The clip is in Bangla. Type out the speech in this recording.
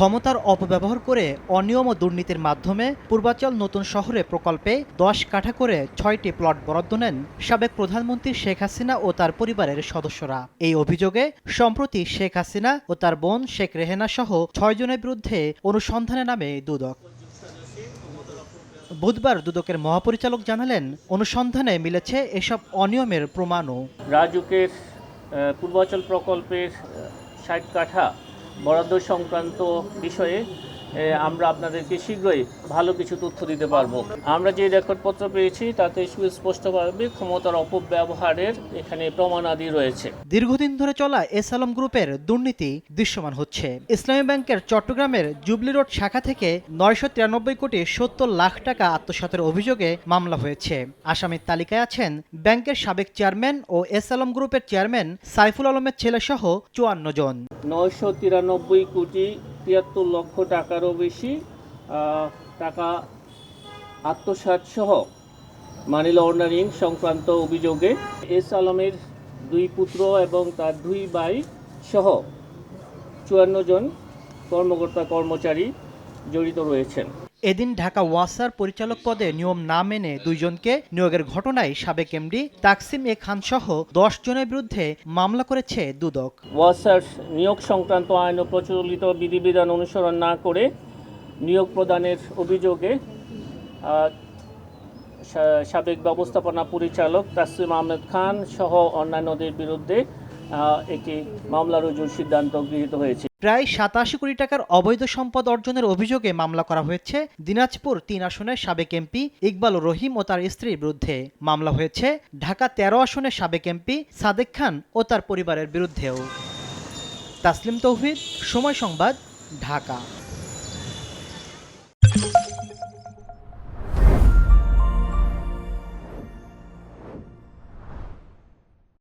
ক্ষমতার অপব্যবহার করে অনিয়ম ও দুর্নীতির মাধ্যমে পূর্বাচল নতুন শহরে প্রকল্পে দশ কাঠা করে ছয়টি প্লট বরাদ্দ নেন সাবেক প্রধানমন্ত্রী শেখ হাসিনা ও তার পরিবারের সদস্যরা। এই অভিযোগে সম্প্রতি শেখ হাসিনা ও তার বোন শেখ রেহেনা সহ ছয়জনের বিরুদ্ধে অনুসন্ধানে নামে দুদক। বুধবার দুদকের মহাপরিচালক জানালেন, অনুসন্ধানে মিলেছে এসব অনিয়মের প্রমাণও। রাজুকের পূর্বাচল প্রকল্পের ষাট কাঠা বরাদ্দ সংক্রান্ত বিষয়ে আমরা আপনাদেরকে শীঘ্রই ভালো কিছু তথ্য দিতে পারব। আমরা যে রেকর্ডপত্র পেয়েছি তাতে সুস্পষ্টভাবে ক্ষমতার অপব্যবহারের এখানে প্রমাণাদি রয়েছে। দীর্ঘদিন ধরে চলা এস আলম গ্রুপের দুর্নীতি দৃশ্যমান হচ্ছে। ইসলামী ব্যাংকের চট্টগ্রামের জুবলি রোড শাখা থেকে নয়শো তিরানব্বই কোটি সত্তর লাখ টাকা আত্মসাতের অভিযোগে মামলা হয়েছে। আসামির তালিকায় আছেন ব্যাংকের সাবেক চেয়ারম্যান ও এস আলম গ্রুপের চেয়ারম্যান সাইফুল আলমের ছেলে সহ চুয়ান্ন জন। নয়শো তিরানব্বই কোটি তিয়াত্তর লক্ষ টাকারও বেশি টাকা আত্মসাতসহ মানি লন্ডারিং সংক্রান্ত অভিযোগে এস আলমের দুই পুত্র এবং তার দুই ভাই সহ চুয়ান্ন জন কর্মকর্তা কর্মচারী জড়িত রয়েছেন। এদিন ঢাকা ওয়াসার পরিচালক পদে নিয়ম না মেনে দুইজনকে নিয়োগের ঘটনায় সাবেক এমডি তাকসিম এ খান সহ দশ জনের বিরুদ্ধে মামলা করেছে দুদক। ওয়াসার নিয়োগ সংক্রান্ত আইন ও প্রচলিত বিধিবিধান অনুসরণ না করে নিয়োগ প্রদানের অভিযোগে সাবেক ব্যবস্থাপনা পরিচালক তাসলিম আহমেদ খান সহ অন্যান্যদের বিরুদ্ধে একটি মামলা রুজুর সিদ্ধান্ত গৃহীত হয়েছে। প্রায় সাতাশি কোটি টাকার অবৈধ সম্পদ অর্জনের অভিযোগে মামলা করা হয়েছে দিনাজপুর তিন আসনের সাবেক এমপি ইকবাল রহিম ও তার স্ত্রীর বিরুদ্ধে। মামলা হয়েছে ঢাকা তেরো আসনের সাবেক এমপি সাদেক খান ও তার পরিবারের বিরুদ্ধেও। তাসলিম তৌহিদ সময় সংবাদ, ঢাকা।